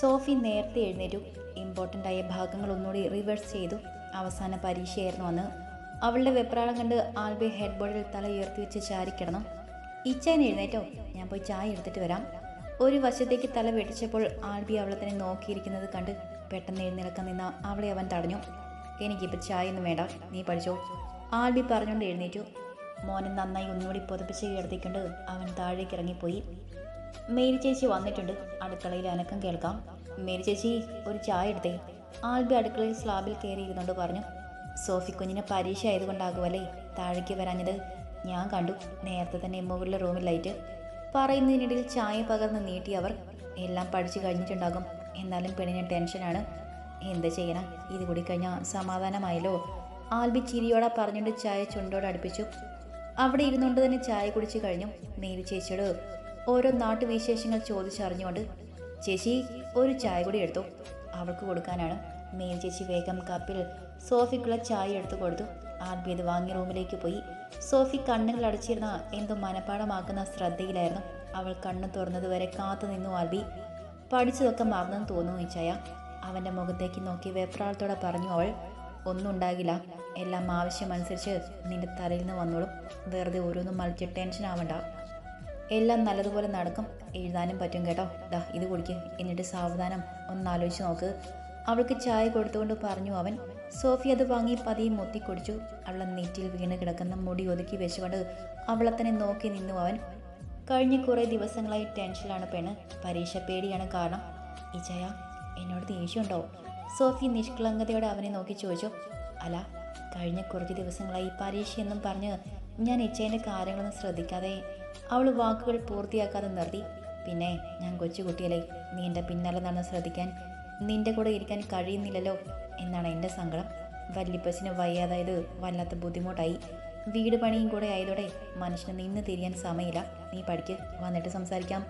സോഫി നേരത്തെ എഴുന്നേറ്റു. ഇമ്പോർട്ടന്റ് ആയ ഭാഗങ്ങൾ ഒന്നുകൂടി റിവേഴ്സ് ചെയ്തു. അവസാന പരീക്ഷയായിരുന്നു അന്ന്. അവളുടെ വെപ്രാളം കണ്ട് ആൽബി ഹെഡ് ബോർഡിൽ തല ഉയർത്തി വെച്ച് ചാരിക്കിടന്നു ഇച്ചാൻ എഴുന്നേറ്റോ? ഞാൻ പോയി ചായ എടുത്തിട്ട് വരാം. ഒരു വശത്തേക്ക് തല വെട്ടിച്ചപ്പോൾ ആൽബി അവളെ തന്നെ നോക്കിയിരിക്കുന്നത് കണ്ട് പെട്ടെന്ന് എഴുന്നേൽക്കാൻ നിന്ന അവളെ അവൻ തടഞ്ഞു. എനിക്കിപ്പോൾ ചായ ഒന്നും വേണ്ട. നീ പഠിച്ചോ? ആൽബി പറഞ്ഞുകൊണ്ട് എഴുന്നേറ്റു. മോനെ നന്നായി ഒന്നുകൂടി പുതപ്പിച്ച് കിടത്തിക്കൊണ്ട് അവൻ താഴേക്ക് ഇറങ്ങിപ്പോയി. മേരി ചേച്ചി വന്നിട്ടുണ്ട്. അടുക്കളയിൽ അനക്കം കേൾക്കാം. മേരി ചേച്ചി ഒരു ചായ എടുത്തേ. ആൽബി അടുക്കളയിൽ സ്ലാബിൽ കയറിയിരുന്നുകൊണ്ട് പറഞ്ഞു സോഫി കുഞ്ഞിനെ പരീക്ഷ ആയതുകൊണ്ടാകുമല്ലേ താഴേക്ക് വരാഞ്ഞത്? ഞാൻ കണ്ടു. നേരത്തെ തന്നെ മുകളിലെ റൂമിൽ ലൈറ്റ്. പറയുന്നതിനിടയിൽ ചായ പകർന്ന് നീട്ടി അവർ. എല്ലാം പഠിച്ചു കഴിഞ്ഞിട്ടുണ്ടാകും. എന്നാലും പെണ്ണിന് ടെൻഷനാണ് എന്ത് ചെയ്യണം? ഇത് കൂടി കഴിഞ്ഞാൽ സമാധാനമായല്ലോ. ആൽബി ചിരിയോടെ പറഞ്ഞുകൊണ്ട് ചായ ചുണ്ടോട് അടുപ്പിച്ചു. അവിടെ ഇരുന്നുകൊണ്ട് തന്നെ ചായ കുടിച്ചു കഴിഞ്ഞു. മേരി ചേച്ചിയോട് ഓരോ നാട്ടുവിശേഷങ്ങൾ ചോദിച്ചറിഞ്ഞുകൊണ്ട് ചേച്ചി ഒരു ചായ കൂടി എടുത്തു. അവൾക്ക് കൊടുക്കാനാണ്. മേൽ ചേച്ചി വേഗം കപ്പിൽ സോഫിക്കുള്ള ചായ എടുത്തു കൊടുത്തു. ആദ്യം ഇത് വാങ്ങി റൂമിലേക്ക് പോയി. സോഫി കണ്ണുകൾ അടച്ചിരുന്ന എന്തോ മനപ്പാടമാക്കുന്ന ശ്രദ്ധയിലായിരുന്നു. അവൾ കണ്ണ് തുറന്നതുവരെ കാത്തു നിന്നു ആൽബി. പഠിച്ചതൊക്കെ മറന്നെന്ന് തോന്നുന്നു ഇച്ചായ അവന്റെ മുഖത്തേക്ക് നോക്കി വെപ്രാളത്തോടെ പറഞ്ഞു അവൾ ഒന്നും ഉണ്ടാകില്ല എല്ലാം ആവശ്യമനുസരിച്ച് നിന്റെ തലയിൽ നിന്ന് വന്നോളും. വെറുതെ ഓരോന്നും മലിച്ച് ടെൻഷൻ ആവണ്ട എല്ലാം നല്ലതുപോലെ നടക്കും. എഴുതാനും പറ്റും കേട്ടോ. ദാ ഇത് കുടിക്ക്. എന്നിട്ട് സാവധാനം ഒന്ന് ആലോചിച്ച് നോക്ക്. അവൾക്ക് ചായ കൊടുത്തുകൊണ്ട് പറഞ്ഞു അവൻ. സോഫി അത് വാങ്ങി പതിയെ മുത്തി കുടിച്ചു അവളെ നെറ്റിയിൽ വീണ് കിടക്കുന്ന മുടി ഒതുക്കി വെച്ചുകൊണ്ട് അവളെ തന്നെ നോക്കി നിന്നു അവൻ. കഴിഞ്ഞ കുറേ ദിവസങ്ങളായി ടെൻഷനിലാണ് പെണ് പരീക്ഷ പേടിയാണ് കാരണം. ഇജയ എന്നോട് ദേഷ്യമുണ്ടോ? സോഫി നിഷ്കളങ്കതയോടെ അവനെ നോക്കി ചോദിച്ചു. അല്ല കഴിഞ്ഞ കുറച്ച് ദിവസങ്ങളായി പരീക്ഷയെന്നും പറഞ്ഞ് ഞാൻ ഇച്ചേന്റെ കാര്യങ്ങളൊന്നും ശ്രദ്ധിക്കാതെ അവൾ വാക്കുകൾ പൂർത്തിയാക്കാതെ നിർത്തി. പിന്നെ ഞാൻ കൊച്ചുകുട്ടിയല്ലേ നീ എന്റെ പിന്നാലെ നടന്ന് ശ്രദ്ധിക്കാൻ നിന്റെ കൂടെ ഇരിക്കാൻ കഴിയുന്നില്ലല്ലോ എന്നാണ് എന്റെ സങ്കടം. വല്യപ്പസിന് വയ്യാതായത് വല്ലാത്ത ബുദ്ധിമുട്ടായി. വീട് പണിയും കൂടെ ആയതോടെ മനുഷ്യന് നിന്ന് തിരിയാൻ സമയമില്ല. നീ പഠിക്ക് വന്നിട്ട് സംസാരിക്കാം.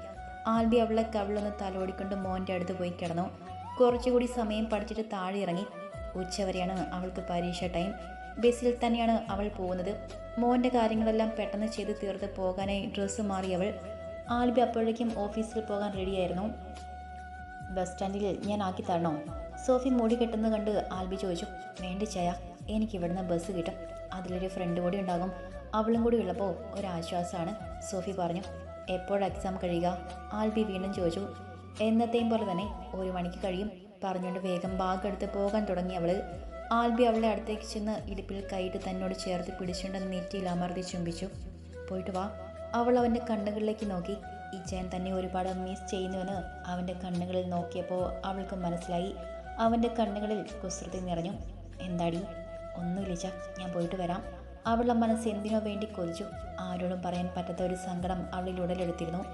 ആൽബി അവളെ കവിളൊന്ന് തലോടിക്കൊണ്ട് മോന്റെ അടുത്ത് പോയി കിടന്നു. കുറച്ചുകൂടി സമയം പഠിച്ചിട്ട് താഴെ ഇറങ്ങി. ഉച്ചവരെയാണ് അവൾക്ക് പരീക്ഷ ടൈം. ബസ്സിൽ തന്നെയാണ് അവൾ പോകുന്നത്. മോന്റെ കാര്യങ്ങളെല്ലാം പെട്ടെന്ന് ചെയ്ത് തീർത്ത് പോകാനായി ഡ്രസ്സ് മാറി അവൾ. ആൽബി അപ്പോഴേക്കും ഓഫീസിൽ പോകാൻ റെഡിയായിരുന്നു. ബസ് സ്റ്റാൻഡിൽ ഞാൻ ആക്കി തരണോ? സോഫി മൂടി കെട്ടുന്നത് കണ്ട് ആൽബി ചോദിച്ചു. വേണ്ട ചായ. എനിക്ക് ഇവിടുന്ന് ബസ് കിട്ടും. അതിലൊരു ഫ്രണ്ട് കൂടി ഉണ്ടാകും. അവളും കൂടി ഉള്ളപ്പോൾ ഒരാശ്വാസമാണ് സോഫി പറഞ്ഞു. എപ്പോഴാണ് എക്സാം കഴിയുക? ആൽബി വീണ്ടും ചോദിച്ചു. എന്നത്തെയും പോലെ തന്നെ ഒരു മണിക്ക് കഴിയും പറഞ്ഞുകൊണ്ട് വേഗം ബാഗ് എടുത്ത് പോകാൻ തുടങ്ങി അവൾ. ആൽബി അവളെ അടുത്തേക്ക് ചെന്ന് ഇടുപ്പിൽ കൈയിട്ട് തന്നോട് ചേർത്ത് പിടിച്ചുകൊണ്ട് നെറ്റിയിൽ അമർത്തി ചുംബിച്ചു. പോയിട്ട് വാ. അവൾ അവന്റെ കണ്ണുകളിലേക്ക് നോക്കി. ഈ ചേൻ തന്നെ ഒരുപാട് മിസ് ചെയ്യുന്നുവെന്ന് അവന്റെ കണ്ണുകളിൽ നോക്കിയപ്പോൾ അവൾക്ക് മനസ്സിലായി. അവന്റെ കണ്ണുകളിൽ കുസൃതി നിറഞ്ഞു. എന്താടി? ഒന്നുമില്ല ഞാൻ പോയിട്ട് വരാം. അവളുടെ മനസ്സ് എന്തിനോ വേണ്ടി കൊതിച്ചു. ആരോടും പറയാൻ പറ്റാത്ത ഒരു സങ്കടം അവളിൽ ഉടലെടുത്തിരുന്നു.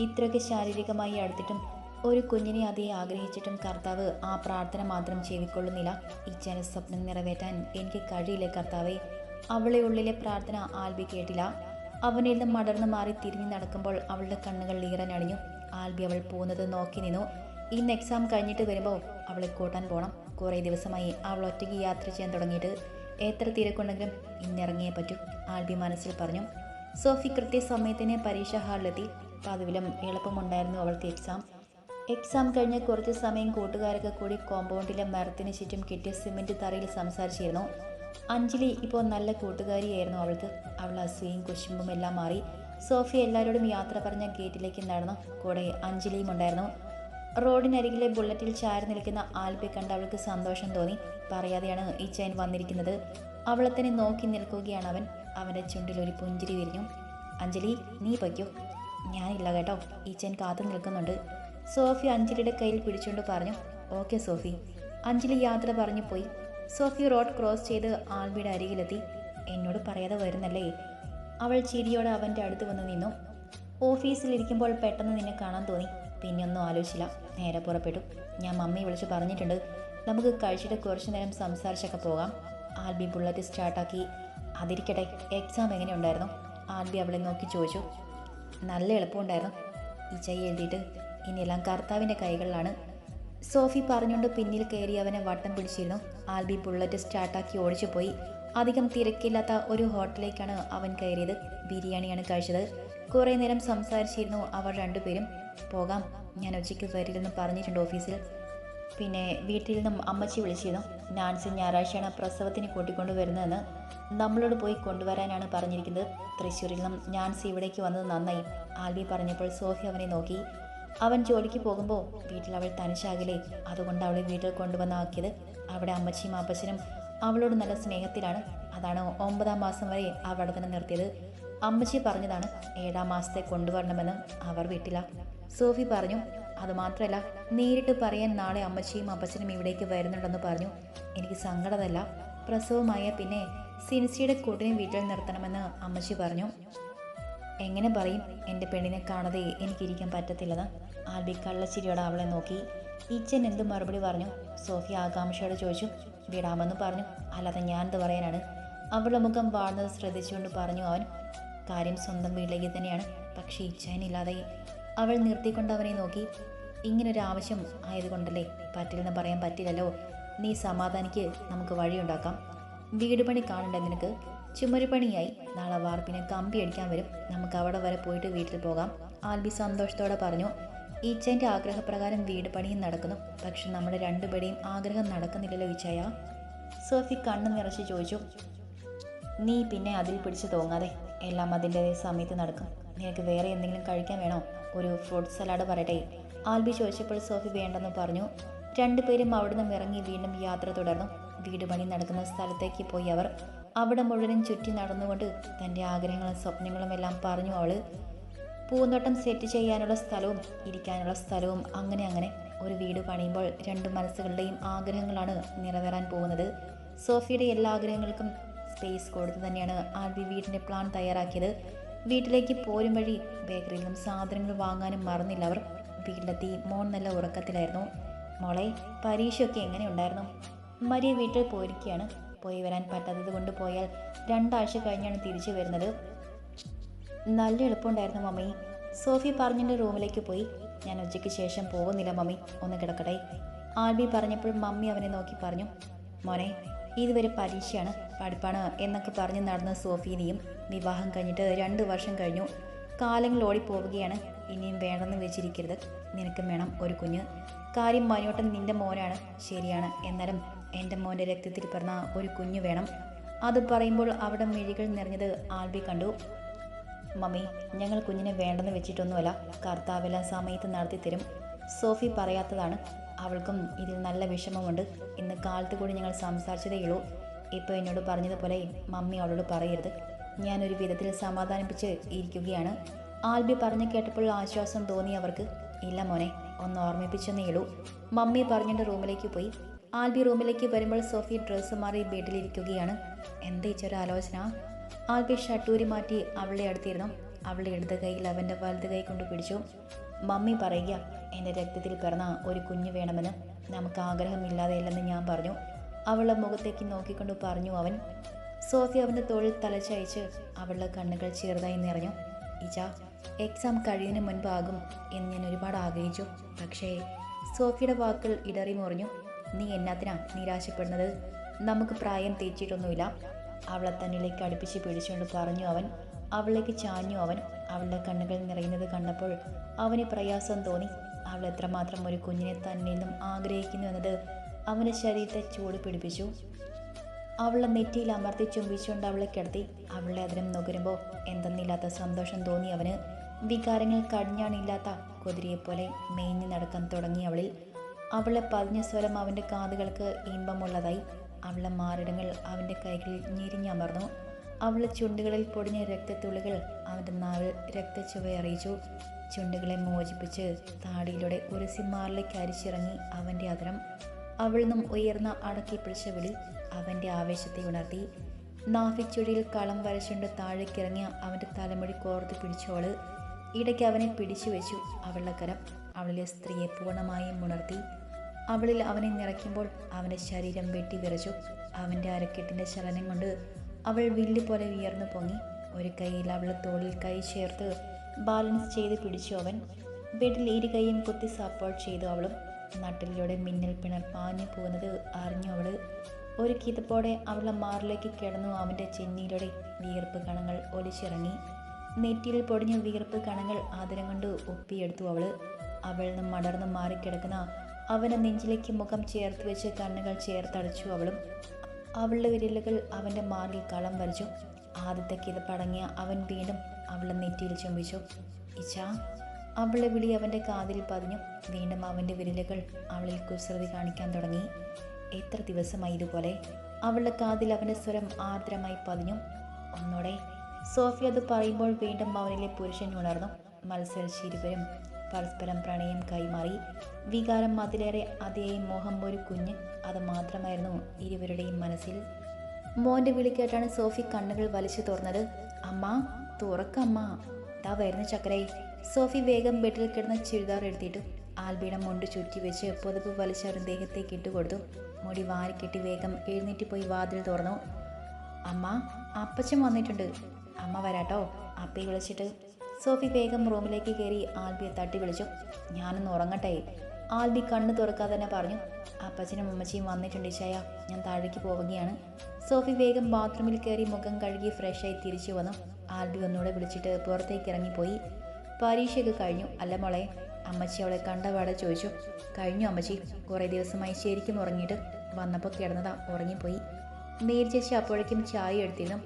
ഇത്രയൊക്കെ ശാരീരികമായി അടുത്തിട്ടും ഒരു കുഞ്ഞിനെ അതേ ആഗ്രഹിച്ചിട്ടും കർത്താവ് ആ പ്രാർത്ഥന മാത്രം ചെവിക്കൊള്ളുന്നില്ല ഇച്ഛാന സ്വപ്നം നിറവേറ്റാൻ എനിക്ക് കഴിയില്ല കർത്താവെ. അവളെ ഉള്ളിലെ പ്രാർത്ഥന ആൽബി കേട്ടില്ല. അവനിൽ നിന്ന് മടർന്നു മാറി തിരിഞ്ഞു നടക്കുമ്പോൾ അവളുടെ കണ്ണുകൾ ഈറനണിഞ്ഞു ആൽബി അവൾ പോകുന്നത് നോക്കി നിന്നു. ഇന്ന് എക്സാം കഴിഞ്ഞിട്ട് വരുമ്പോൾ അവളെ കൂട്ടാൻ പോകണം കുറേ ദിവസമായി അവൾ ഒറ്റയ്ക്ക് യാത്ര ചെയ്യാൻ തുടങ്ങിയിട്ട് എത്ര തിരക്കുണ്ടെങ്കിലും ഇന്നിറങ്ങിയേ പറ്റൂ ആൽബി മനസ്സിൽ പറഞ്ഞു. സോഫി കൃത്യസമയത്തിന് പരീക്ഷാ ഹാളിലെത്തി. പതിവിലും എളുപ്പമുണ്ടായിരുന്നു അവൾക്ക് എക്സാം എക്സാം കഴിഞ്ഞ് കുറച്ച് സമയം കൂട്ടുകാരൊക്കെ കൂടി കോമ്പൗണ്ടിലെ മരത്തിന് ചുറ്റും കിട്ടിയ സിമെന്റ് തറയിൽ സംസാരിച്ചിരുന്നു. അഞ്ജലി ഇപ്പോൾ നല്ല കൂട്ടുകാരിയായിരുന്നു അവൾക്ക്. അവൾ അസുഖയും കുശുമ്പും എല്ലാം മാറി. സോഫി എല്ലാവരോടും യാത്ര പറഞ്ഞ ഗേറ്റിലേക്ക് നടന്നു. കൂടെ അഞ്ജലിയും ഉണ്ടായിരുന്നു. റോഡിനരികിലെ ബുള്ളറ്റിൽ ചാരി നിൽക്കുന്ന ആൽബി കണ്ട് അവൾക്ക് സന്തോഷം തോന്നി. പറയാതെയാണ് ഈ ചൈൻ വന്നിരിക്കുന്നത്. അവളെ തന്നെ നോക്കി നിൽക്കുകയാണ് അവൻ. അവന്റെ ചുണ്ടിൽ ഒരു പുഞ്ചിരി വിരിഞ്ഞു. അഞ്ജലി നീ പൊയ്ക്കോ. ഞാനില്ല കേട്ടോ. ഈ ചൈൻ കാത്തു നിൽക്കുന്നുണ്ട്. സോഫി അഞ്ജലിയുടെ കയ്യിൽ പിടിച്ചുകൊണ്ട് പറഞ്ഞു ഓക്കെ സോഫി. അഞ്ജലി യാത്ര പറഞ്ഞു പോയി. സോഫി റോഡ് ക്രോസ് ചെയ്ത് ആൽബിയുടെ അരികിലെത്തി. എന്നോട് പറയാതെ വരുന്നല്ലേ? അവൾ ചിരിയോടെ അവന്റെ അടുത്ത് വന്ന് നിന്നു. ഓഫീസിലിരിക്കുമ്പോൾ പെട്ടെന്ന് നിന്നെ കാണാൻ തോന്നി. പിന്നെ ഒന്നും ആലോചിച്ചില്ല. നേരെ പുറപ്പെട്ടു. ഞാൻ മമ്മി വിളിച്ച് പറഞ്ഞിട്ടുണ്ട്. നമുക്ക് കഴിച്ചിട്ട് കുറച്ചു നേരം സംസാരിച്ചൊക്കെ പോകാം. ആൽബി ബുള്ളറ്റ് സ്റ്റാർട്ടാക്കി. അതിരിക്കട്ടെ എക്സാം എങ്ങനെയുണ്ടായിരുന്നു? ആൽബി അവളെ നോക്കി ചോദിച്ചു. നല്ല എളുപ്പമുണ്ടായിരുന്നു ഈ ചൈ എഴുതിയിട്ട്. ഇനിയെല്ലാം കർത്താവിന്റെ കൈകളിലാണ്. സോഫി പറഞ്ഞുകൊണ്ട് പിന്നിൽ കയറി അവനെ വട്ടം പിടിച്ചിരുന്നു. ആൽബി ബുള്ളറ്റ് സ്റ്റാർട്ടാക്കി ഓടിച്ചു പോയി അധികം തിരക്കില്ലാത്ത ഒരു ഹോട്ടലിലേക്കാണ് അവൻ കയറിയത്. ബിരിയാണിയാണ് കഴിച്ചത്. കുറേ നേരം സംസാരിച്ചിരുന്നു അവർ രണ്ടുപേരും. പോകാം ഞാൻ ഉച്ചയ്ക്ക് വരില്ലെന്ന് പറഞ്ഞിട്ടുണ്ട് ഓഫീസിൽ. പിന്നെ വീട്ടിൽ നിന്നും അമ്മച്ചി വിളിച്ചിരുന്നു. നാൻസി ഞായറാഴ്ചയാണ് പ്രസവത്തിന് കൂട്ടിക്കൊണ്ടു വരുന്നതെന്ന് നമ്മളോട് പോയി കൊണ്ടുവരാനാണ് പറഞ്ഞിരിക്കുന്നത്. തൃശ്ശൂരിൽ നിന്നും നാൻസി ഇവിടേക്ക് വന്നത് നന്നായി ആൽബി പറഞ്ഞപ്പോൾ സോഫി അവനെ നോക്കി. അവൻ ജോലിക്ക് പോകുമ്പോൾ വീട്ടിൽ അവൾ തനിച്ചാകില്ലേ. അതുകൊണ്ട് അവളെ വീട്ടിൽ കൊണ്ടുവന്നാക്കിയത് അവിടെ അമ്മച്ചിയും അപ്പച്ചനും അവളോട് നല്ല സ്നേഹത്തിലാണ്. അതാണ് ഒമ്പതാം മാസം വരെ അവിടെ തന്നെ നിർത്തിയത്. അമ്മച്ചി പറഞ്ഞതാണ് ഏഴാം മാസത്തെ കൊണ്ടുവരണമെന്ന് അവർ വീട്ടില. സോഫി പറഞ്ഞു അതുമാത്രമല്ല നേരിട്ട് പറയാൻ നാളെ അമ്മച്ചിയും അപ്പച്ചനും ഇവിടേക്ക് വരുന്നുണ്ടെന്ന് പറഞ്ഞു. എനിക്ക് സങ്കടമല്ല. പ്രസവമായ പിന്നെ സിൻസിയുടെ കൂട്ടിനെ വീട്ടിൽ നിർത്തണമെന്ന് അമ്മച്ചി പറഞ്ഞു. എങ്ങനെ പറയും? എന്റെ പെണ്ണിനെ കാണാതെ എനിക്കിരിക്കാൻ പറ്റത്തില്ലെന്ന് ആൽബി കള്ളച്ചിരിയോടെ അവളെ നോക്കി. ഈച്ചൻ എന്ത് മറുപടി പറഞ്ഞു? സോഫി ആകാംക്ഷയോടെ ചോദിച്ചു. വിടാമെന്ന് പറഞ്ഞു. അല്ലാതെ ഞാൻ എന്ത് പറയാനാണ്? അവളുടെ മുഖം വാഴുന്നത് ശ്രദ്ധിച്ചുകൊണ്ട് പറഞ്ഞു അവൻ. കാര്യം സ്വന്തം വീട്ടിലേക്ക് തന്നെയാണ്. പക്ഷേ ഇച്ഛനില്ലാതെ അവൾ നിർത്തിക്കൊണ്ട് അവനെ നോക്കി. ഇങ്ങനൊരു ആവശ്യം ആയതുകൊണ്ടല്ലേ പറ്റില്ലെന്ന് പറയാൻ പറ്റില്ലല്ലോ. നീ സമാധാനിക്ക് നമുക്ക് വഴിയുണ്ടാക്കാം. വീട് പണി കാണണ്ടേ നിനക്ക്? ചുമരുപണിയായി. നാളെ വാർപ്പിന് കമ്പി അടിക്കാൻ വരും. നമുക്ക് അവിടെ വരെ പോയിട്ട് വീട്ടിൽ പോകാം. ആൽബി സന്തോഷത്തോടെ പറഞ്ഞു ഈച്ചന്റെ ആഗ്രഹപ്രകാരം വീട് പണിയും നടക്കുന്നു. പക്ഷെ നമ്മുടെ രണ്ടുപേരുടെയും ആഗ്രഹം നടക്കുന്നില്ലല്ലോ ഈച്ചയ സോഫി കണ്ണു നിറച്ച് ചോദിച്ചു നീ പിന്നെ അതിൽ പിടിച്ച് തോങ്ങാതെ എല്ലാം അതിന്റെ സമയത്ത് നടക്കും. നിനക്ക് വേറെ എന്തെങ്കിലും കഴിക്കാൻ വേണോ? ഒരു ഫ്രൂട്ട് സലാഡ് പറയട്ടെ. ആൽബി ചോദിച്ചപ്പോൾ സോഫി വേണ്ടെന്ന് പറഞ്ഞു രണ്ടുപേരും അവിടുന്ന് ഇറങ്ങി വീണ്ടും യാത്ര തുടർന്നു. വീട് പണി നടക്കുന്ന സ്ഥലത്തേക്ക് പോയി അവർ. അവിടെ മുഴുവനും ചുറ്റി നടന്നുകൊണ്ട് തന്റെ ആഗ്രഹങ്ങളും സ്വപ്നങ്ങളും എല്ലാം പറഞ്ഞു അവൾ. പൂന്തോട്ടം സെറ്റ് ചെയ്യാനുള്ള സ്ഥലവും ഇരിക്കാനുള്ള സ്ഥലവും അങ്ങനെ അങ്ങനെ ഒരു വീട് പണിയുമ്പോൾ രണ്ട് മനസ്സുകളുടെയും ആഗ്രഹങ്ങളാണ് നിറവേറാൻ പോകുന്നത്. സോഫിയുടെ എല്ലാ ആഗ്രഹങ്ങൾക്കും സ്പേസ് കൊടുത്ത് തന്നെയാണ് ആദ്യം വീടിന്റെ പ്ലാൻ തയ്യാറാക്കിയത്. വീട്ടിലേക്ക് പോരും വഴി ബേക്കറിയിൽ നിന്നും സാധനങ്ങൾ വാങ്ങാനും മറന്നില്ല അവർ. വീട്ടിലെത്തി മോൻ നല്ല ഉറക്കത്തിലായിരുന്നു. മോളെ പരീക്ഷയൊക്കെ എങ്ങനെയുണ്ടായിരുന്നു മരിയ വീട്ടിൽ പോയിരിക്കുകയാണ്. പോയി വരാൻ പറ്റാത്തത് കൊണ്ട് പോയാൽ രണ്ടാഴ്ച കഴിഞ്ഞാണ് തിരിച്ചു വരുന്നത്. നല്ല എളുപ്പമുണ്ടായിരുന്നു മമ്മി. സോഫി പറഞ്ഞിന്റെ റൂമിലേക്ക് പോയി. ഞാൻ ഉച്ചയ്ക്ക് ശേഷം പോകുന്നില്ല മമ്മി. ഒന്ന് കിടക്കട്ടെ. ആൽബി പറഞ്ഞപ്പോൾ മമ്മി അവനെ നോക്കി പറഞ്ഞു മോനെ ഇതുവരെ പരീക്ഷയാണ് പഠിപ്പാണ് എന്നൊക്കെ പറഞ്ഞ് നടന്ന സോഫീനിയും വിവാഹം കഴിഞ്ഞിട്ട് രണ്ട് വർഷം കഴിഞ്ഞു. കാലങ്ങൾ ഓടിപ്പോവുകയാണ്. ഇനിയും വേണമെന്ന് വെച്ചിരിക്കരുത് നിനക്കും വേണം ഒരു കുഞ്ഞ്. കാര്യം മനോട്ടൻ നിന്റെ മോനാണ്. ശരിയാണ്. എന്നാലും എന്റെ മോന്റെ രക്തത്തിൽ പിറന്ന ഒരു കുഞ്ഞ് വേണം. അത് പറയുമ്പോൾ അവിടെ മിഴികൾ നിറഞ്ഞത് ആൽബി കണ്ടു. മമ്മി ഞങ്ങൾ കുഞ്ഞിനെ വേണ്ടെന്ന് വെച്ചിട്ടൊന്നുമല്ല. കർത്താവെല്ലാം സമയത്ത് നടത്തി തരും. സോഫി പറയാത്തതാണ്. അവൾക്കും ഇതിൽ നല്ല വിഷമമുണ്ട്. ഇന്ന് കാലത്ത് കൂടി ഞങ്ങൾ സംസാരിച്ചതേയുള്ളൂ ഇപ്പോൾ എന്നോട് പറഞ്ഞതുപോലെ മമ്മി അവളോട് പറയരുത്. ഞാനൊരു വിധത്തിൽ സമാധാനിപ്പിച്ച് ഇരിക്കുകയാണ്. ആൽബി പറഞ്ഞു കേട്ടപ്പോൾ ആശ്വാസം തോന്നി അവർക്ക്. ഇല്ല മോനെ ഒന്ന് ഓർമ്മിപ്പിച്ചെന്നേയുള്ളൂ മമ്മി പറഞ്ഞിട്ട് റൂമിലേക്ക് പോയി. ആൽബി റൂമിലേക്ക് വരുമ്പോൾ സോഫി ഡ്രസ്സ് മാറി ബെഡിലിരിക്കുകയാണ്. എന്താ ഒരു ആലോചന? ആൽബി ഷട്ടൂരി മാറ്റി അവളെ അടുത്തിരുന്നു. അവളെ ഇടത് കൈയിൽ അവന്റെ വലത് കൈ കൊണ്ട് പിടിച്ചു. മമ്മി പറയുക എന്റെ രക്തത്തിൽ പിറന്ന ഒരു കുഞ്ഞ് വേണമെന്ന്. നമുക്ക് ആഗ്രഹമില്ലാതെയല്ലെന്ന് ഞാൻ പറഞ്ഞു. അവളുടെ മുഖത്തേക്ക് നോക്കിക്കൊണ്ട് പറഞ്ഞു അവൻ. സോഫി അവന്റെ തോളിൽ തലച്ചയച്ച് അവളുടെ കണ്ണുകൾ ചെറുതായി നിറഞ്ഞു. ഇജ എക്സാം കഴിയുന്നതിന് മുൻപാകും എന്ന് ഞാൻ ഒരുപാട് ആഗ്രഹിച്ചു. പക്ഷേ സോഫിയുടെ വാക്കുകൾ ഇടറി മുറിഞ്ഞു നീ എന്നാത്തിനാ നിരാശപ്പെടുന്നത്? നമുക്ക് പ്രായം തേച്ചിട്ടൊന്നുമില്ല അവളെ തന്നിലേക്ക് അടുപ്പിച്ച് പിടിച്ചുകൊണ്ട് പറഞ്ഞു അവൻ അവളിലേക്ക് ചാഞ്ഞു അവൻ അവളുടെ കണ്ണുകൾ നിറയുന്നത് കണ്ടപ്പോൾ അവന് പ്രയാസം തോന്നി. അവൾ എത്രമാത്രം ഒരു കുഞ്ഞിനെ തന്നിൽ നിന്നും ആഗ്രഹിക്കുന്നു എന്നത് അവന്റെ ശരീരത്തെ ചൂട് പിടിപ്പിച്ചു. അവളെ നെറ്റിയിൽ അമർത്തി ചുംബിച്ചുകൊണ്ട് അവളെ കിടത്തി. അവളുടെ അതിരം നുകരുമ്പോൾ എന്തെന്നില്ലാത്ത സന്തോഷം തോന്നി അവന്. വികാരങ്ങൾ കടിഞ്ഞാണില്ലാത്ത കുതിരയെപ്പോലെ മേഞ്ഞു നടക്കാൻ തുടങ്ങി അവളിൽ. അവളെ പതിഞ്ഞ സ്വരം അവന്റെ കാതുകൾക്ക് ഇമ്പമുള്ളതായി. അവളെ മാറിടങ്ങൾ അവന്റെ കൈകളിൽ ഞെരിഞ്ഞമർന്നു. അവളെ ചുണ്ടുകളിൽ പൊടിഞ്ഞ രക്തത്തുള്ളികൾ അവന്റെ നാവിൽ രക്തച്ചുവ അറിയിച്ചു. ചുണ്ടുകളെ മോചിപ്പിച്ച് താടിയിലൂടെ ഒരു സിമാറിലേക്ക് അരിച്ചിറങ്ങി അവന്റെ അതിരം. അവളിൽ നിന്നും ഉയർന്ന അടക്കി പിടിച്ച വിളി അവന്റെ ആവേശത്തെ ഉണർത്തി. നാഫിച്ചുഴിയിൽ കളം വരച്ചുകൊണ്ട് താഴേക്കിറങ്ങിയ അവന്റെ തലമുടി കോർത്ത് പിടിച്ചോൾ ഇടയ്ക്ക് അവനെ പിടിച്ചു വെച്ചു അവളുടെ കരം അവളിലെ സ്ത്രീയെ പൂർണമായും ഉണർത്തി. അവളിൽ അവനെ നിറയ്ക്കുമ്പോൾ അവന്റെ ശരീരം വെട്ടി വിറച്ചു. അവന്റെ അരക്കെട്ടിന്റെ ചലനം കൊണ്ട് അവൾ വില്ല് പോലെ ഉയർന്നു പൊങ്ങി. ഒരു കൈയിൽ അവൾ തോളിൽ കൈ ചേർത്ത് ബാലൻസ് ചെയ്ത് പിടിച്ചു അവൻ. ബെഡിൽ ഇരു കൈയും കുത്തി സപ്പോർട്ട് ചെയ്തു അവളും. നട്ടിലൂടെ മിന്നൽ പിണർ പാഞ്ഞു പോകുന്നത് അറിഞ്ഞു അവൾ. ഒരു കിതപ്പോടെ അവളുടെ മാറിലേക്ക് കിടന്നു അവന്റെ ചെന്നിയിലൂടെ വിയർപ്പ് കണങ്ങൾ ഒലിച്ചിറങ്ങി. നെറ്റിയിൽ പൊടിഞ്ഞ വിയർപ്പ് കണങ്ങൾ ആദരം കൊണ്ട് ഒപ്പിയെടുത്തു അവൾ അവളിൽ നിന്ന് മടർന്ന് മാറിക്കിടക്കുന്ന അവന്റെ നെഞ്ചിലേക്ക് മുഖം ചേർത്ത് വെച്ച് കണ്ണുകൾ ചേർത്തടച്ചു അവളും. അവളുടെ വിരലുകൾ അവന്റെ മാറിൽ കളം വരച്ചു. ആദ്യത്തെ കിത പടങ്ങിയ അവൻ വീണ്ടും അവളെ നെറ്റിയിൽ ചുംബിച്ചു. ഇച്ഛ അവളെ വിളി അവന്റെ കാതിൽ പതിഞ്ഞു. വീണ്ടും അവന്റെ വിരലുകൾ അവളിൽ കുസൃതി കാണിക്കാൻ തുടങ്ങി. എത്ര ദിവസമായി ഇതുപോലെ? അവളുടെ കാതിൽ അവന്റെ സ്വരം ആർദ്രമായി പതിഞ്ഞു. ഒന്നോടെ സോഫി അത് പറയുമ്പോൾ വീണ്ടും അവനിലെ പുരുഷൻ ഉണർന്നു. മത്സരിച്ച് ഇരുവരും പരസ്പരം പ്രണയം കൈമാറി. വികാരം അതിലേറെ അതേ മോഹം ഒരു കുഞ്ഞ്. അത് മാത്രമായിരുന്നു ഇരുവരുടെയും മനസ്സിൽ. മോന്റെ വിളി കേട്ടാണ് സോഫി കണ്ണുകൾ വലിച്ചു തുറന്നത്. അമ്മ തുറക്കമ്മ താ വരുന്ന ചക്കരേ. സോഫി വേഗം ബെഡിൽ കിടന്ന ചുരിദാർ എടുത്തിട്ടു. ആൽബിയുടെ മുണ്ട് ചുറ്റി വെച്ച് പൊതുപ്പ് വലിച്ചവർ ദേഹത്തേക്ക് ഇട്ടുകൊടുത്തു മുടി വാരിക്കെട്ടി വേഗം എഴുന്നേറ്റ് പോയി വാതിൽ തുറന്നു. അമ്മ അപ്പച്ചൻ വന്നിട്ടുണ്ട്. അമ്മ വരാട്ടോ. അപ്പയെ വിളിച്ചിട്ട് സോഫി വേഗം റൂമിലേക്ക് കയറി ആൽബിയെ തട്ടി വിളിച്ചു ഞാനൊന്ന് ഉറങ്ങട്ടെ ആൽബി കണ്ണ് തുറക്കാതെ തന്നെ പറഞ്ഞു. അപ്പച്ചനും അമ്മച്ചിയും വന്നിട്ടുണ്ട് ചായ ഞാൻ താഴേക്ക് പോവുകയാണ്. സോഫി വേഗം ബാത്റൂമിൽ കയറി മുഖം കഴുകി ഫ്രഷായി തിരിച്ചു വന്നു. ആൽബി ഒന്നുകൂടെ വിളിച്ചിട്ട് പുറത്തേക്ക് ഇറങ്ങിപ്പോയി. പരീക്ഷയൊക്കെ കഴിഞ്ഞു. അല്ല മോളെ അമ്മച്ചി അവളെ കണ്ടപാടെ ചോദിച്ചു. കഴിഞ്ഞു അമ്മച്ചി. കുറേ ദിവസമായി ശരിക്കും ഉറങ്ങിയിട്ട് വന്നപ്പോൾ കിടന്നതാ. ഉറങ്ങിപ്പോയി. നീർ ചേച്ചി അപ്പോഴേക്കും ചായ എടുത്തിരുന്നു.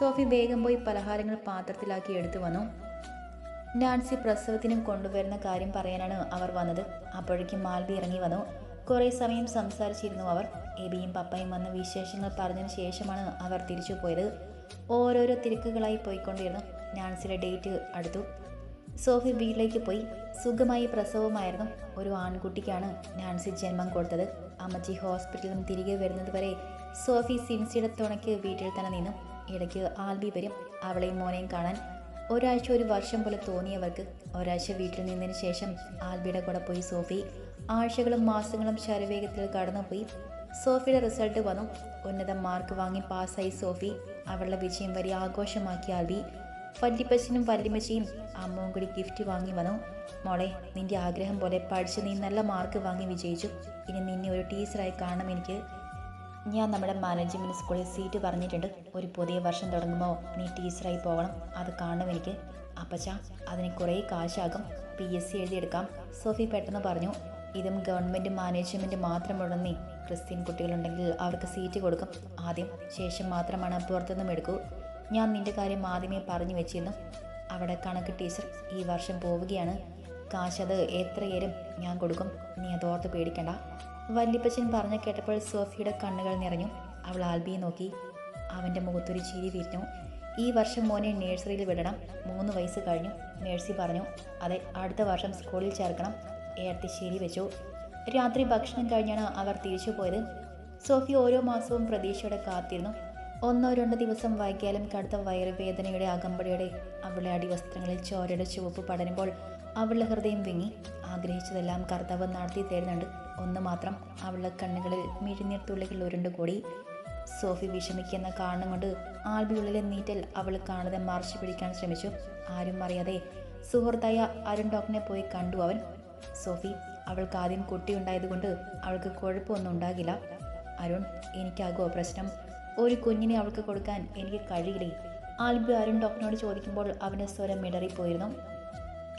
സോഫി വേഗം പോയി പലഹാരങ്ങൾ പാത്രത്തിലാക്കി എടുത്തു വന്നു. നാൻസി പ്രസവത്തിനും കൊണ്ടുവരുന്ന കാര്യം പറയാനാണ് അവർ വന്നത്. അപ്പോഴേക്കും മാൽബി ഇറങ്ങി വന്നു. കുറേ സമയം സംസാരിച്ചിരുന്നു അവർ. എബിയും പപ്പയും വന്ന വിശേഷങ്ങൾ പറഞ്ഞതിന് ശേഷമാണ് അവർ തിരിച്ചു പോയത്. ഓരോരോ തിരക്കുകളായി പോയിക്കൊണ്ടിരുന്നു. നാൻസിയുടെ ഡേറ്റ് അടുത്തു. സോഫി വീട്ടിലേക്ക് പോയി. സുഖമായി പ്രസവമായിരുന്നു. ഒരു ആൺകുട്ടിക്കാണ് നാൻസി ജന്മം കൊടുത്തത്. അമ്മച്ചി ഹോസ്പിറ്റലിൽ തിരികെ വരുന്നത് വരെ സോഫി സിൻസിയുടെ തുണയ്ക്ക് വീട്ടിൽ തന്നെ നിന്നു. ഇടയ്ക്ക് ആൽബി വരും. അവളെയും മോനെയും കാണാൻ. ഒരാഴ്ച ഒരു വർഷം പോലെ തോന്നിയവർക്ക് ഒരാഴ്ച വീട്ടിൽ നിന്നതിന് ശേഷം ആൽബിയുടെ കൂടെ പോയി സോഫി. ആഴ്ചകളും മാസങ്ങളും ശരവേഗത്തിൽ കടന്നുപോയി. സോഫിയുടെ റിസൾട്ട് വന്നു. ഉന്നത മാർക്ക് വാങ്ങി പാസ്സായി സോഫി. അവളുടെ വിജയം വരെ ആഘോഷമാക്കി ആൽബി. വല്യപ്പച്ചനും വല്യമ്മച്ചിയും അമ്മവും കൂടി ഗിഫ്റ്റ് വാങ്ങി വന്നു. മോളെ നിന്റെ ആഗ്രഹം പോലെ പഠിച്ച് നീ നല്ല മാർക്ക് വാങ്ങി വിജയിച്ചു. ഇനി നിന്നെ ഒരു ടീച്ചറായി കാണണം എനിക്ക്. ഞാൻ നമ്മുടെ മാനേജ്മെന്റ് സ്കൂളിൽ സീറ്റ് പറഞ്ഞിട്ടുണ്ട്. ഒരു പുതിയ വർഷം തുടങ്ങുമ്പോൾ നീ ടീച്ചറായി പോകണം. അത് കാണണം എനിക്ക്. അപ്പച്ച അതിന് കുറേ കാശാകും. പി എസ് സി എഴുതിയെടുക്കാം. സോഫി പെട്ടെന്ന് പറഞ്ഞു ഇതും ഗവൺമെന്റ് മാനേജ്മെന്റ് മാത്രമുണ്ടെന്നേ ക്രിസ്ത്യൻ കുട്ടികളുണ്ടെങ്കിൽ അവർക്ക് സീറ്റ് കൊടുക്കും. ആദ്യം ശേഷം മാത്രമാണ് പുറത്തുനിന്നും എടുക്കൂ. ഞാൻ നിന്റെ കാര്യം ആദ്യമേ പറഞ്ഞു വെച്ചിരുന്നു. അവിടെ കണക്ക് ടീച്ചർ ഈ വർഷം പോവുകയാണ്. കാശത് എത്രയേരും ഞാൻ കൊടുക്കും. നീ അതോർത്ത് പേടിക്കണ്ട. വല്യപ്പച്ചൻ പറഞ്ഞു കേട്ടപ്പോൾ സോഫിയുടെ കണ്ണുകൾ നിറഞ്ഞു. അവൾ ആൽബിയെ നോക്കി. അവന്റെ മുഖത്തൊരു ചിരി വിരിഞ്ഞു. ഈ വർഷം മോനെ നേഴ്സറിയിൽ വിടണം. മൂന്ന് വയസ്സ് കഴിഞ്ഞു. നേഴ്സി പറഞ്ഞു അതെ അടുത്ത വർഷം സ്കൂളിൽ ചേർക്കണം. ഏർത്തി ശരി വെച്ചു. രാത്രി ഭക്ഷണം കഴിഞ്ഞാണ് അവർ തിരിച്ചു പോയത്. സോഫി ഓരോ മാസവും പ്രതീക്ഷയോടെ കാത്തിരുന്നു. ഒന്നോ രണ്ടോ ദിവസം വൈകിയാലും കടുത്ത വയറുവേദനയുടെ അകമ്പടിയുടെ അവളുടെ അടിവസ്ത്രങ്ങളിൽ ചോരയുടെ ചുവപ്പ് പടരുമ്പോൾ അവളുടെ ഹൃദയം വിങ്ങി. ആഗ്രഹിച്ചതെല്ലാം കർത്തവ്യം നടത്തി തരുന്നുണ്ട്. ഒന്ന് മാത്രം അവളുടെ കണ്ണുകളിൽ മിഴിനീർ തുള്ളികൾ ഉരുണ്ടുകൂടി. സോഫി വിഷമിക്കുന്ന കാരണം കൊണ്ട് ആൽബിയുള്ളിലെ നീറ്റൽ അവൾ കാണാതെ മറച്ചു പിടിക്കാൻ ശ്രമിച്ചു. ആരും അറിയാതെ സുഹൃത്തായ അരുൺ ഡോക്ടറിനെ പോയി കണ്ടു അവൻ. സോഫി അവൾക്ക് ആദ്യം കുട്ടിയുണ്ടായതുകൊണ്ട് അവൾക്ക് കുഴപ്പമൊന്നും ഉണ്ടാകില്ല. അരുൺ എനിക്കാകുമോ പ്രശ്നം. ഒരു കുഞ്ഞിനെ അവൾക്ക് കൊടുക്കാൻ എനിക്ക് കഴിയില്ലേ? ആൽബി അരുൺ ഡോക്ടറിനോട് ചോദിക്കുമ്പോൾ അവന്റെ സ്വരം മിടറിപ്പോയിരുന്നു.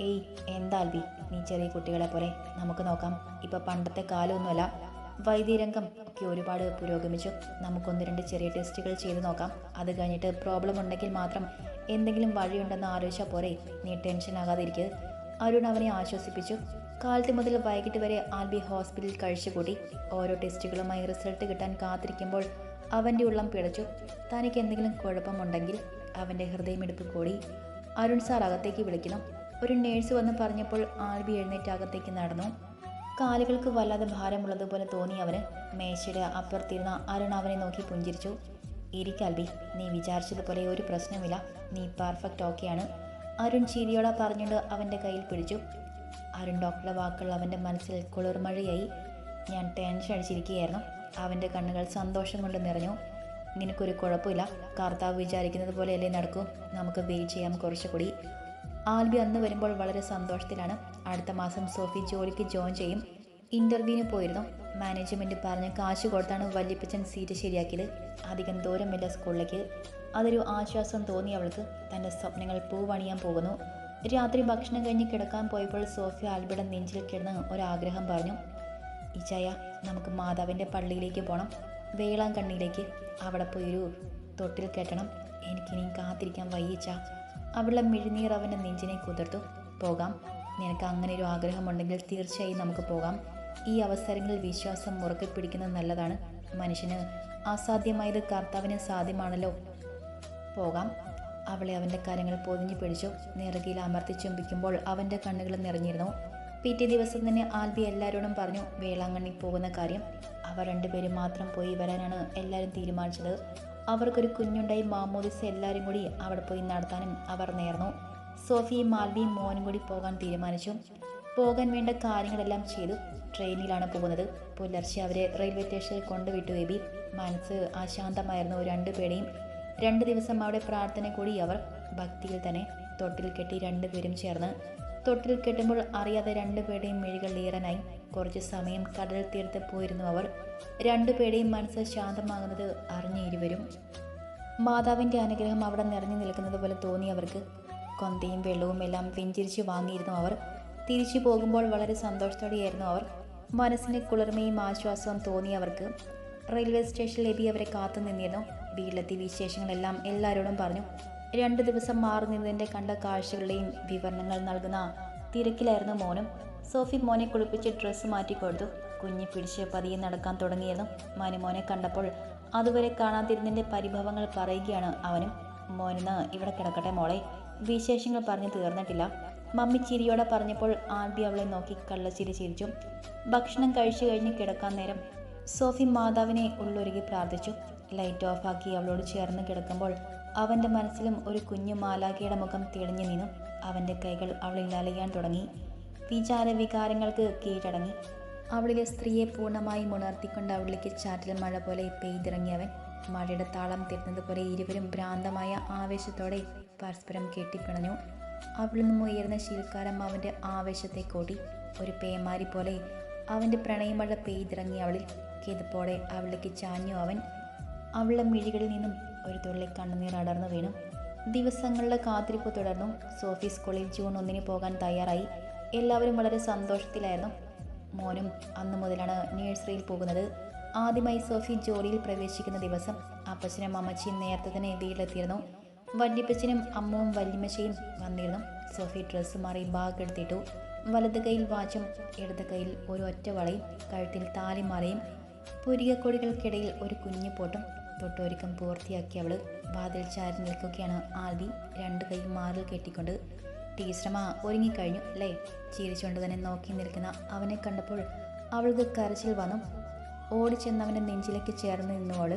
ഏയ് എന്താ അൽബി? നീ ചെറിയ കുട്ടികളെ പോലെ നമുക്ക് നോക്കാം. ഇപ്പം പണ്ടത്തെ കാലമൊന്നുമല്ല വൈദ്യരംഗം ഒക്കെ ഒരുപാട് പുരോഗമിച്ചു. നമുക്കൊന്ന് രണ്ട് ചെറിയ ടെസ്റ്റുകൾ ചെയ്ത് നോക്കാം. അത് കഴിഞ്ഞിട്ട് പ്രോബ്ലം ഉണ്ടെങ്കിൽ മാത്രം എന്തെങ്കിലും വഴിയുണ്ടെന്ന് ആലോചിച്ചാൽ പോരെ. നീ ടെൻഷൻ ആകാതിരിക്കുക അരുൺ അവനെ ആശ്വസിപ്പിച്ചു. കാലത്ത് മുതൽ വൈകിട്ട് വരെ ആൽബി ഹോസ്പിറ്റലിൽ കഴിച്ചുകൂട്ടി. ഓരോ ടെസ്റ്റുകളുമായി റിസൾട്ട് കിട്ടാൻ കാത്തിരിക്കുമ്പോൾ അവന്റെ ഉള്ളം പിടച്ചു തനിക്ക് എന്തെങ്കിലും കുഴപ്പമുണ്ടെങ്കിൽ അവന്റെ ഹൃദയമിടിപ്പ് കൂടി. അരുൺ സാർ അകത്തേക്ക് വിളിക്കണം ഒരു നേഴ്സ് വന്ന് പറഞ്ഞപ്പോൾ ആൽബി എഴുന്നേറ്റ് അകത്തേക്ക് നടന്നു. കാലുകൾക്ക് വല്ലാതെ ഭാരമുള്ളതുപോലെ തോന്നി അവന്. മേശയുടെ അപ്പുറത്തിരുന്ന അരുൺ അവനെ നോക്കി പുഞ്ചിരിച്ചു. ഇരിക്കാൽബി നീ വിചാരിച്ചതുപോലെ ഒരു പ്രശ്നമില്ല നീ പെർഫെക്റ്റ് ഓക്കെയാണ്. അരുൺ ചിരിയോടെ പറഞ്ഞുകൊണ്ട് അവന്റെ കയ്യിൽ പിടിച്ചു. അരുൺ ഡോക്ടറുടെ വാക്കുകൾ അവന്റെ മനസ്സിൽ കുളിർമഴയായി. ഞാൻ ടെൻഷൻ അടിച്ചിരിക്കുകയായിരുന്നു. അവന്റെ കണ്ണുകൾ സന്തോഷം കൊണ്ട് നിറഞ്ഞു. നിനക്കൊരു കുഴപ്പമില്ല. കർത്താവ് വിചാരിക്കുന്നത് പോലെയല്ലേ നടക്കൂ. നമുക്ക് വെയിറ്റ് ചെയ്യാം കുറച്ചുകൂടി. ആൽബി അന്ന് വരുമ്പോൾ വളരെ സന്തോഷത്തിലാണ്. അടുത്ത മാസം സോഫി ജോലിക്ക് ജോയിൻ ചെയ്യും. ഇന്റർവ്യൂവിന് പോയിരുന്നു. മാനേജ്മെന്റ് പറഞ്ഞ് കാശ് കൊടുത്താണ് വല്യപ്പച്ചൻ സീറ്റ് ശരിയാക്കിയത്. അധികം ദൂരമില്ല സ്കൂളിലേക്ക്. അതൊരു ആശ്വാസം തോന്നി അവൾക്ക്. തന്റെ സ്വപ്നങ്ങൾ പൂവണിയാൻ പോകുന്നു. രാത്രി ഭക്ഷണം കഴിഞ്ഞ് കിടക്കാൻ പോയപ്പോൾ സോഫി ആൽബിയുടെ നെഞ്ചിൽ കിടന്ന് ഒരാഗ്രഹം പറഞ്ഞു. ഇച്ചായ നമുക്ക് മാതാവിന്റെ പള്ളിയിലേക്ക് പോകണം വേളാങ്കണ്ണിയിലേക്ക്. അവിടെ പോയി ഒരു തൊട്ടിൽ കെട്ടണം. എനിക്കിനിയും കാത്തിരിക്കാൻ വയ്യച്ച അവളുടെ മിഴിനീർ അവന്റെ നെഞ്ചിനെ കുതിർത്തു. പോകാം. നിനക്ക് അങ്ങനെ ഒരു ആഗ്രഹമുണ്ടെങ്കിൽ തീർച്ചയായും നമുക്ക് പോകാം. ഈ അവസരങ്ങളിൽ വിശ്വാസം മുറുകെ പിടിക്കുന്നത് നല്ലതാണ്. മനുഷ്യന് അസാധ്യമായത് കർത്താവിന് സാധ്യമാണല്ലോ. പോകാം. അവളെ അവന്റെ കാര്യങ്ങൾ പൊതിഞ്ഞു പിടിച്ചു. നിറകിയിൽ അമർത്തി ചുംബിക്കുമ്പോൾ അവന്റെ കണ്ണുകൾ നിറഞ്ഞിരുന്നു. പിറ്റേ ദിവസം തന്നെ ആൽബി എല്ലാവരോടും പറഞ്ഞു വേളാങ്കണ്ണി പോകുന്ന കാര്യം. അവർ രണ്ടുപേരും മാത്രം പോയി വരാനാണ് എല്ലാവരും തീരുമാനിച്ചത്. അവർക്കൊരു കുഞ്ഞുണ്ടായി മാമോദിസ് എല്ലാവരും കൂടി അവിടെ പോയി നടത്താനും അവർ നേർന്നു. സോഫിയും മാൽവിയും മോനും കൂടി പോകാൻ തീരുമാനിച്ചു. പോകാൻ വേണ്ട കാര്യങ്ങളെല്ലാം ചെയ്തു. ട്രെയിനിലാണ് പോകുന്നത്. പുലർച്ചെ അവരെ റെയിൽവേ സ്റ്റേഷനിൽ കൊണ്ടുവിട്ടു എബി. മനസ്സ് അശാന്തമായിരുന്നു രണ്ടുപേരെയും രണ്ട് ദിവസം അവിടെ പ്രാർത്ഥന കൂടി അവർ ഭക്തിയിൽ തന്നെ തൊട്ടിൽ കെട്ടി രണ്ടുപേരും ചേർന്ന്. തൊട്ടിൽ കെട്ടുമ്പോൾ അറിയാതെ രണ്ടുപേരുടെയും മിഴികൾ ഈറനായി. കുറച്ച് സമയം കടൽ തീർത്ത് പോയിരുന്നു അവർ. രണ്ടുപേരുടെയും മനസ്സ് ശാന്തമാകുന്നത് അറിഞ്ഞ ഇരുവരും മാതാവിന്റെ അനുഗ്രഹം അവിടെ നിറഞ്ഞു നിൽക്കുന്നത് പോലെ തോന്നി അവർക്ക്. കൊന്തയും വെള്ളവും എല്ലാം പിഞ്ചിരിച്ച് വാങ്ങിയിരുന്നു അവർ. തിരിച്ചു പോകുമ്പോൾ വളരെ സന്തോഷത്തോടെയായിരുന്നു അവർ. മനസ്സിന് കുളിർമയും ആശ്വാസവും തോന്നി അവർക്ക്. റെയിൽവേ സ്റ്റേഷനിൽ എബി അവരെ കാത്തു നിന്നിരുന്നു. വീട്ടിലെത്തി വിശേഷങ്ങളെല്ലാം എല്ലാവരോടും പറഞ്ഞു. രണ്ട് ദിവസം മാറി നിന്നതിന്റെ കണ്ട കാഴ്ചകളുടെയും വിവരണങ്ങൾ നൽകുന്ന തിരക്കിലായിരുന്നു മോനും. സോഫി മോനെ കുളിപ്പിച്ച് ഡ്രസ്സ് മാറ്റി കൊടുത്തു. കുഞ്ഞി പിടിച്ച് പതിയെ നടക്കാൻ തുടങ്ങിയതും മോനെ കണ്ടപ്പോൾ അതുവരെ കാണാതിരുന്നതിന്റെ പരിഭവങ്ങൾ പറയുകയാണ് അവനും. മോനെന്ന് ഇവിടെ കിടക്കട്ടെ മോളെ. വിശേഷങ്ങൾ പറഞ്ഞു തീർന്നിട്ടില്ല. മമ്മി ചിരിയോടെ പറഞ്ഞപ്പോൾ ആൽബി അവളെ നോക്കി കള്ളച്ചിരി ചിരിച്ചു. ഭക്ഷണം കഴിച്ചു കഴിഞ്ഞ് കിടക്കാൻ നേരം സോഫി മാതാവിനെ ഉള്ളൊരുകി പ്രാർത്ഥിച്ചു. ലൈറ്റ് ഓഫാക്കി അവളോട് ചേർന്ന് കിടക്കുമ്പോൾ അവന്റെ മനസ്സിലും ഒരു കുഞ്ഞു മാലാഖയുടെ മുഖം തെളിഞ്ഞു നിന്നു. അവന്റെ കൈകൾ അവളിൽ അലയാൻ തുടങ്ങി. വിചാര വികാരങ്ങൾക്ക് കീഴടങ്ങി. അവളിലെ സ്ത്രീയെ പൂർണമായും ഉണർത്തിക്കൊണ്ട് അവളിലേക്ക് ചാറ്റൽ മഴ പോലെ പെയ്തിറങ്ങിയവൻ മഴയുടെ താളം തീർന്നതുപോലെ പോലെ ഇരുവരും ഭ്രാന്തമായ ആവേശത്തോടെ പരസ്പരം കെട്ടിപ്പിണഞ്ഞു. അവളിൽ നിന്നും ഉയർന്ന ശീൽക്കാരം അവന്റെ ആവേശത്തെ കൂട്ടി. ഒരു പേമാരി പോലെ അവന്റെ പ്രണയമഴ പെയ്തിറങ്ങി അവളിൽ കിതപ്പോടെ അവളിലേക്ക് ചാഞ്ഞു അവൻ. അവളുടെ മിഴികളിൽ നിന്നും ഒരു തുള്ളി കണ്ണുനീർ അടർന്നു വീണു. ദിവസങ്ങളുടെ കാത്തിരിപ്പ് തുടർന്നു. സോഫി സ്കൂളിൽ ജൂൺ ഒന്നിന് പോകാൻ തയ്യാറായി. എല്ലാവരും വളരെ സന്തോഷത്തിലായിരുന്നു. മോനും അന്ന് മുതലാണ് നേഴ്സറിയിൽ പോകുന്നത്. ആദ്യമായി സോഫി ജോലിയിൽ പ്രവേശിക്കുന്ന ദിവസം അപ്പച്ചനും അമ്മച്ചിയും നേരത്തെ തന്നെ വീട്ടിലെത്തിയിരുന്നു. വല്യപ്പച്ചനും അമ്മവും വല്യമ്മച്ചയും വന്നിരുന്നു. സോഫി ഡ്രസ്സ് മാറി ബാഗ് എടുത്തിട്ടു. വലത് കൈയിൽ വാച്ചും ഇടത് കൈയിൽ ഒരു ഒറ്റ വളയും കഴുത്തിൽ താലി മാറിയും പുരികക്കൊടികൾക്കിടയിൽ ഒരു കുഞ്ഞു പോട്ടും തൊട്ടൊരുക്കം പൂർത്തിയാക്കി അവൾ വാതിൽ ചാരി നിൽക്കുകയാണ്. ആൽബി രണ്ട് കൈ മാറിൽ കെട്ടിക്കൊണ്ട് ടീച്ചറമ്മ ഒരുങ്ങിക്കഴിഞ്ഞു അല്ലേ? ചിരിച്ചുകൊണ്ട് തന്നെ നോക്കി നിൽക്കുന്ന അവനെ കണ്ടപ്പോൾ അവൾക്ക് കരച്ചിൽ വന്നു. ഓടിച്ചെന്നവന്റെ നെഞ്ചിലേക്ക് ചേർന്ന് നിന്നുവോൾ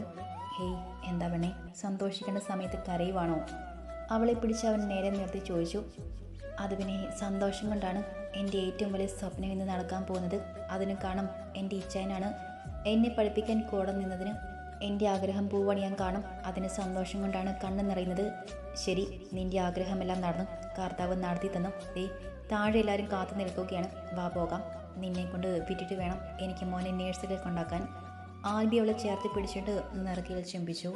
ഹേയ് എന്താ പെണ്ണേ? സന്തോഷിക്കേണ്ട സമയത്ത് കരയുവാണോ? അവളെ പിടിച്ച് അവൻ നേരെ നിർത്തി ചോദിച്ചു. അത് പിന്നെ സന്തോഷം കൊണ്ടാണ് എന്റെ ഏറ്റവും വലിയ സ്വപ്നം ഇന്ന് നടക്കാൻ പോകുന്നത്. അതിന് കാണും എന്റെ ഇച്ഛനാണ് എന്നെ പഠിപ്പിക്കാൻ കൂടെ നിന്നതിന് എന്റെ ആഗ്രഹം പൂവണിയാൻ കാണും അതിന് സന്തോഷം കൊണ്ടാണ് കണ്ണ് നിറയുന്നത്. ശരി നിന്റെ ആഗ്രഹമെല്ലാം നടന്നു. കർത്താവ് നടത്തി തന്നു. ദേ താഴെ എല്ലാവരും കാത്തു നിൽക്കുകയാണ്. വാ പോകാം. നിന്നെ കൊണ്ട് വിറ്റിട്ട് വേണം എനിക്ക് മോനെ നേഴ്സുകൾ കൊണ്ടാക്കാൻ. ആൽബി അവളെ ചേർത്ത് പിടിച്ചിട്ട് നിറക്കിൽ ചുംബിച്ചു.